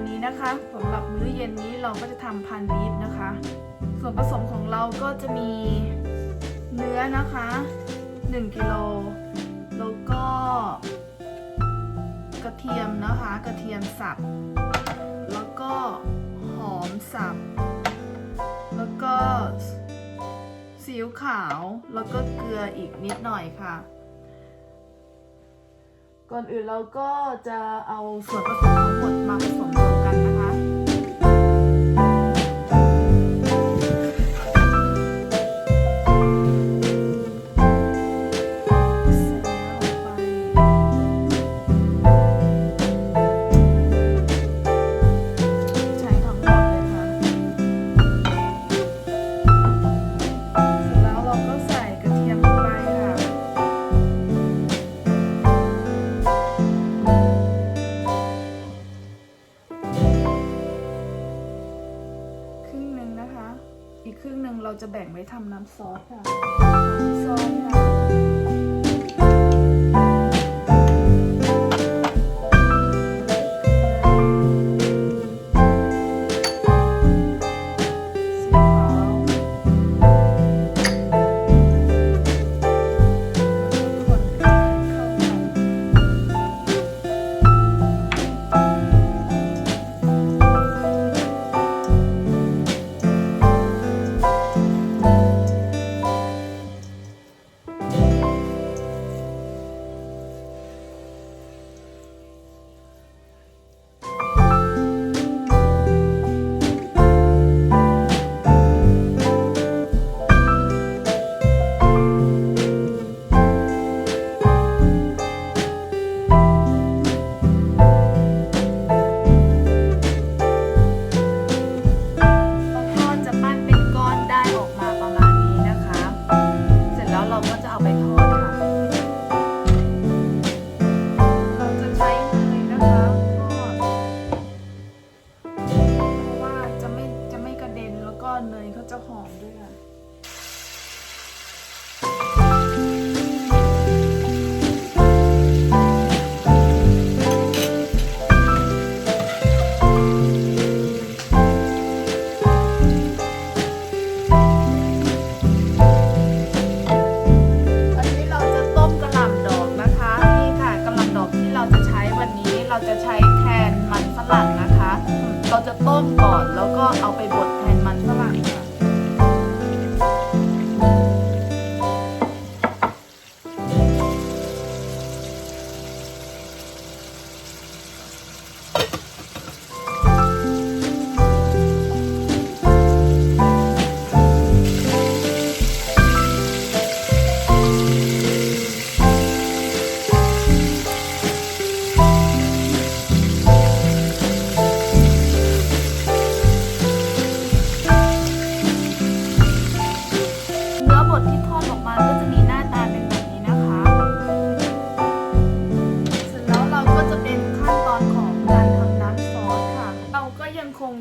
วันี้นะคะสำหรับมื้อเย็นนี้เราก็จะทำพันบีฟนะคะ ส่วนผสมของเราก็จะมีเนื้อนะคะ 1กิโลแล้วก็กระเทียมนะคะ กระเทียมสับ แล้วก็หอมสับ แล้วก็ซีอิ๊วขาว แล้วก็เกลืออีกนิดหน่อยค่ะ ก่อนอื่นเราก็จะเอาส่วนผสมทั้งหมดมาผสม อีกครึ่งหนึ่งเราจะแบ่งไว้ทำน้ำซอสค่ะซอสค่ะ เราจะต้มก่อนแล้วก็เอาไปบด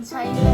Chinese.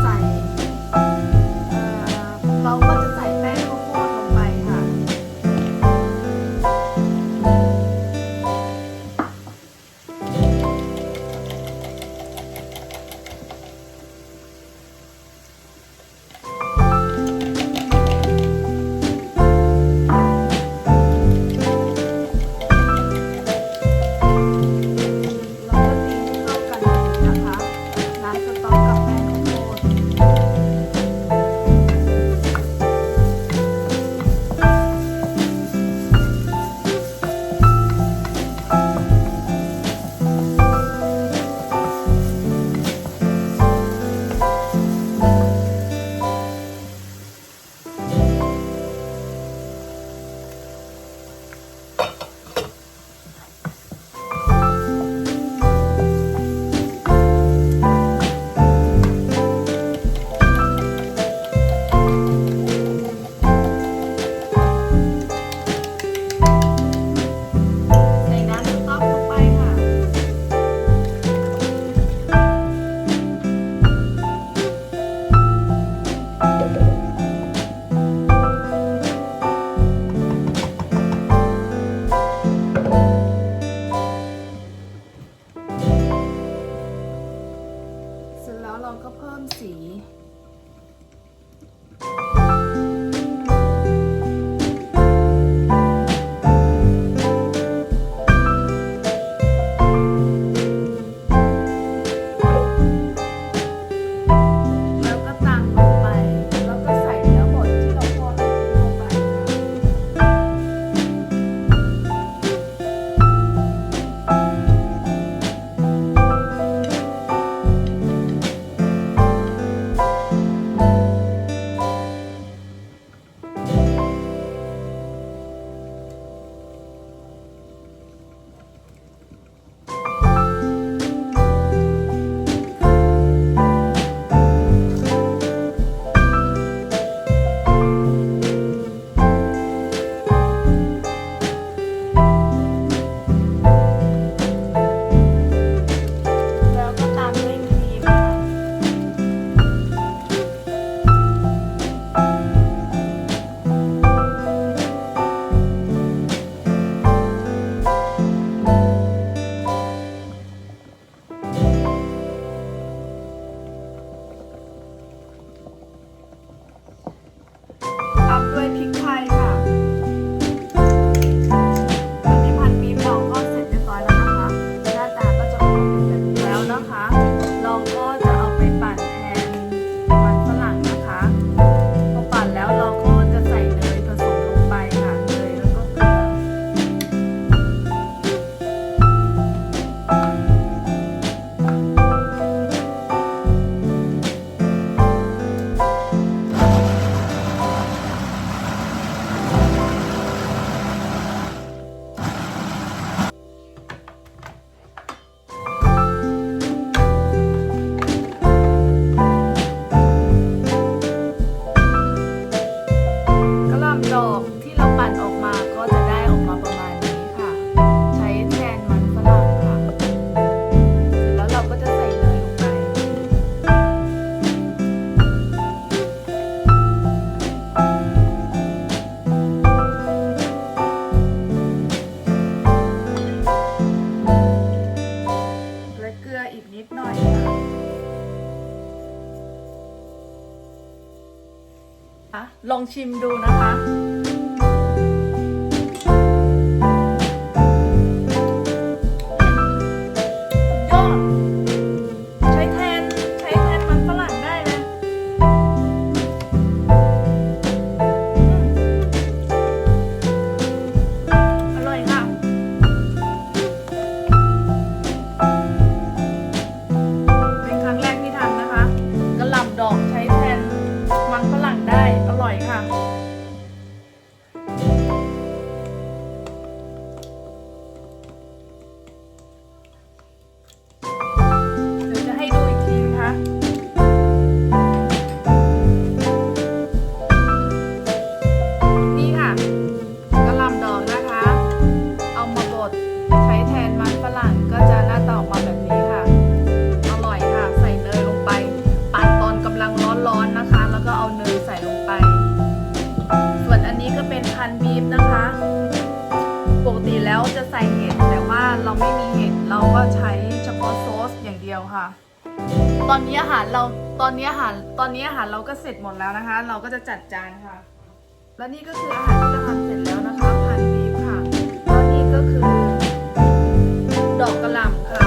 ใส่ เราปั่นออกมาก็จะได้ออกมาประมาณนี้ค่ะ ใช้แทนมันฝรั่งค่ะ แล้วเราก็จะใส่เนยลงไป และเกลืออีกนิดหน่อยค่ะลองชิมดูนะคะ ยวค่ะ ตอนนี้อาหารเราตอนนี้อาหารตอนนี้อาหารเราก็เสร็จหมดแล้วนะคะ เราก็จะจัดจานค่ะ และนี่ก็คืออาหารที่เราทำเสร็จแล้วนะคะพันบีฟค่ะแล้วนี่ก็คือ ดอกกระหล่ำค่ะ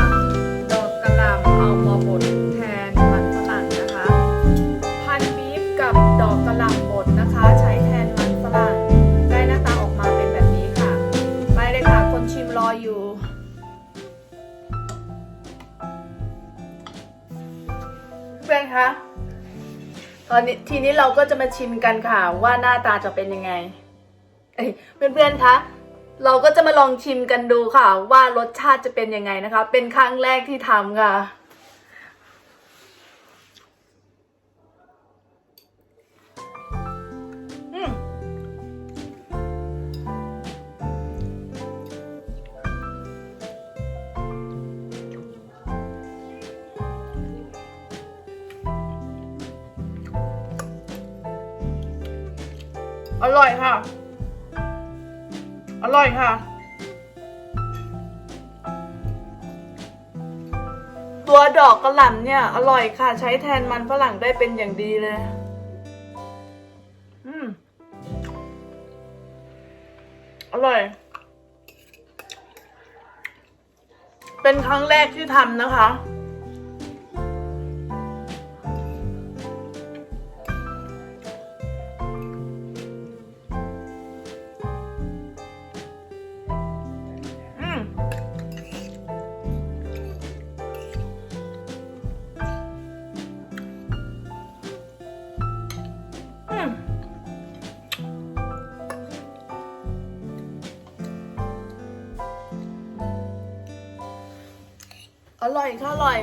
อนนี้ทีนี้เราก็จะมาชิมกันค่ะว่าหน้าตาจะเป็นยังไงเอ้ยเพื่อนๆคะเราก็จะมาลองชิมกันดูค่ะ ว่ารสชาติจะเป็นยังไงนะคะ เป็นครั้งแรกที่ทำค่ะ อร่อยค่ะ อร่อยค่ะ ตัวดอกกระหล่ำเนี่ย อร่อยค่ะ ใช้แทนมันฝรั่งได้เป็นอย่างดีเลย อืม อร่อย เป็นครั้งแรกที่ทำนะคะ อร่อยค่ะอร่อย